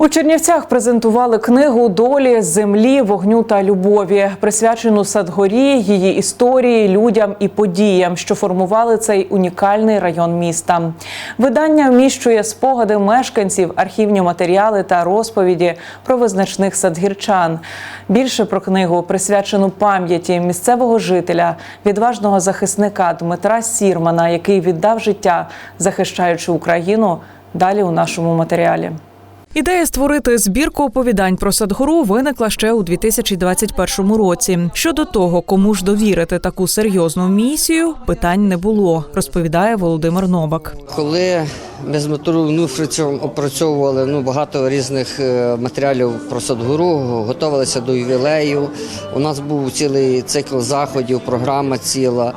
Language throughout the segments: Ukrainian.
У Чернівцях презентували книгу Долі землі, вогню та любові, присвячену Садгорі, її історії, людям і подіям, що формували цей унікальний район міста. Видання вміщує спогади мешканців, архівні матеріали та розповіді про визначних садгірчан. Більше про книгу присвячену пам'яті місцевого жителя, відважного захисника Дмитра Сірмана, який віддав життя, захищаючи Україну. Далі у нашому матеріалі. Ідея створити збірку оповідань про Садгору виникла ще у 2021 році. Щодо того, кому ж довірити таку серйозну місію, питань не було, розповідає Володимир Новак. Коли ми з Дмитром Нуфрицем опрацьовували ну, багато різних е, матеріалів про Садгуру, готувалися до ювілею. У нас був цілий цикл заходів, програма ціла.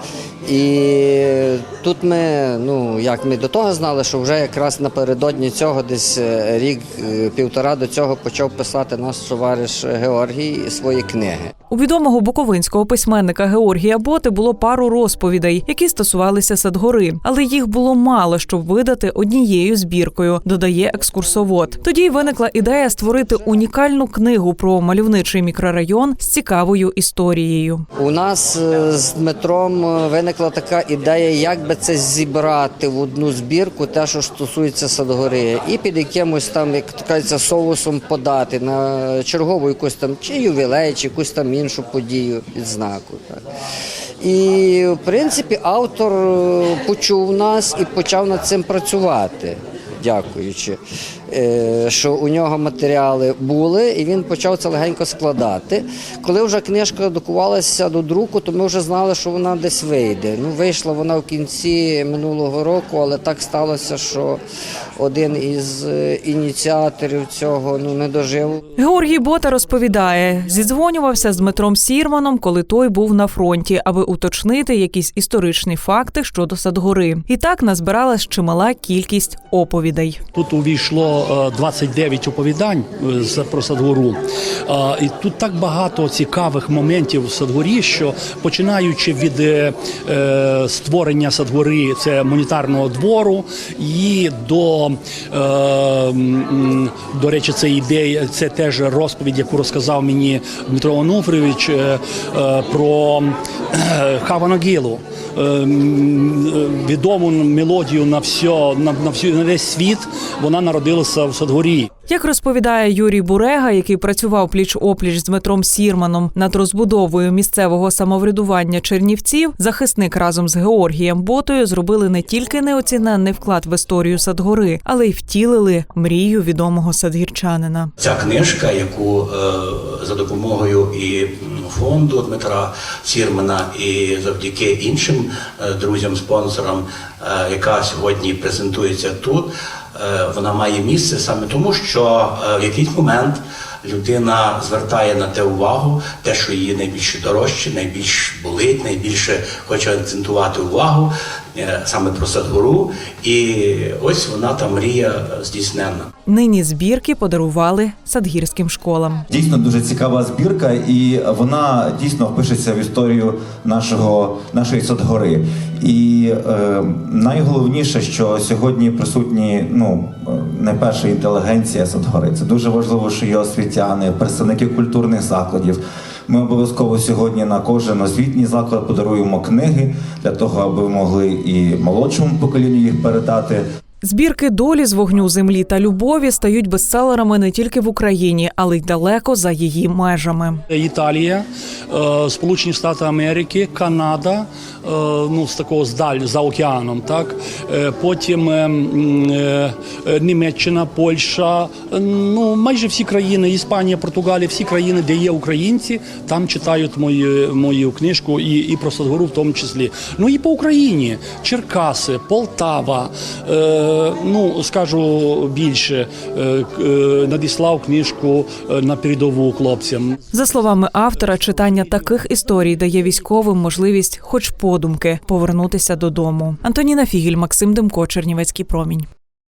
І тут ми, ну як ми до того знали, що вже якраз напередодні цього, десь е, рік е, до цього почав писати наш товариш Георгій свої книги. У відомого буковинського письменника Георгія Боти було пару розповідей, які стосувалися Садгори, але їх було мало, щоб видати однією збіркою. Додає екскурсовод. Тоді й виникла ідея створити унікальну книгу про мальовничий мікрорайон з цікавою історією. У нас е, з Дмитром е, виникла така ідея, як би це зібрати в одну збірку, те, що стосується Садгори, і під якимось там, як кажеться, соусом подати на чергову якусь там чи ювілей, чи якусь там іншу подію відзнаку. І в принципі автор е, почув нас і почав над цим працювати. Дякуючи, е, що у нього матеріали були, і він почав це легенько складати. Коли вже книжка докувалася до друку, то ми вже знали, що вона десь вийде. Ну, вийшла вона в кінці минулого року, але так сталося, що один із е, ініціаторів цього ну не дожив. Георгій Бота розповідає, зідзвонювався з Дмитром Сірманом, коли той був на фронті, аби уточнити якісь історичні факти щодо Садгори. І так назбиралась чимала кількість оповідей. Тут увійшло е, 29 оповідань е, з- про Садгору. Е, І тут так багато цікавих моментів в Садгорі, що починаючи від е, е, створення Садгори, це монетарного двору, і до, е, до речі, це ідея, це теж розповідь, яку розказав мені Дмитро Онуфрійович е, е, про е, Відому мелодію на все, на, на всю на весь світ. Вона народилася в Садгорі. Як розповідає Юрій Бурега, який працював пліч опліч з Дмитром Сірманом над розбудовою місцевого самоврядування Чернівців, захисник разом з Георгієм Ботою зробили не тільки неоціненний вклад в історію Садгори, але й втілили мрію відомого садгірчанина. Ця книжка, яку е, за допомогою і м, фонду Дмитра Сірмана, і завдяки іншим е, друзям-спонсорам, е, яка сьогодні презентується тут, е, вона має місце саме тому, що в якийсь момент людина звертає на те увагу, те, що її найбільше дорожче, найбільш болить, найбільше хоче акцентувати увагу саме про Садгору. І ось вона та мрія е, здійснена. Нині збірки подарували садгірським школам. Дійсно дуже цікава збірка, і вона дійсно впишеться в історію нашого нашої Садгори. І е, найголовніше, що сьогодні присутні ну е, найперша інтелігенція Садгори. Це дуже важливо, що є освітяни, представники культурних закладів. Ми обов'язково сьогодні на кожен освітній заклад подаруємо книги для того, аби могли і молодшому поколінню їх передати. Збірки долі з вогню землі та любові стають бестселерами не тільки в Україні, але й далеко за її межами. Італія, е, Сполучені Штати Америки, Канада, е, ну з такого здаль за океаном, так Е, потім е, м, е, е, Німеччина, Польща, ну майже всі країни, Іспанія, Португалія, всі країни, де є українці, там читають мою, мою книжку і, і про Садгору в тому числі. Ну і по Україні, Черкаси, Полтава. Е, ну скажу більше, е, е, надіслав книжку е, на передову хлопцям. За словами автора, читання таких історій дає військовим можливість, хоч подумки, повернутися додому. Антоніна Фігіль, Максим Демко, Чернівецький промінь.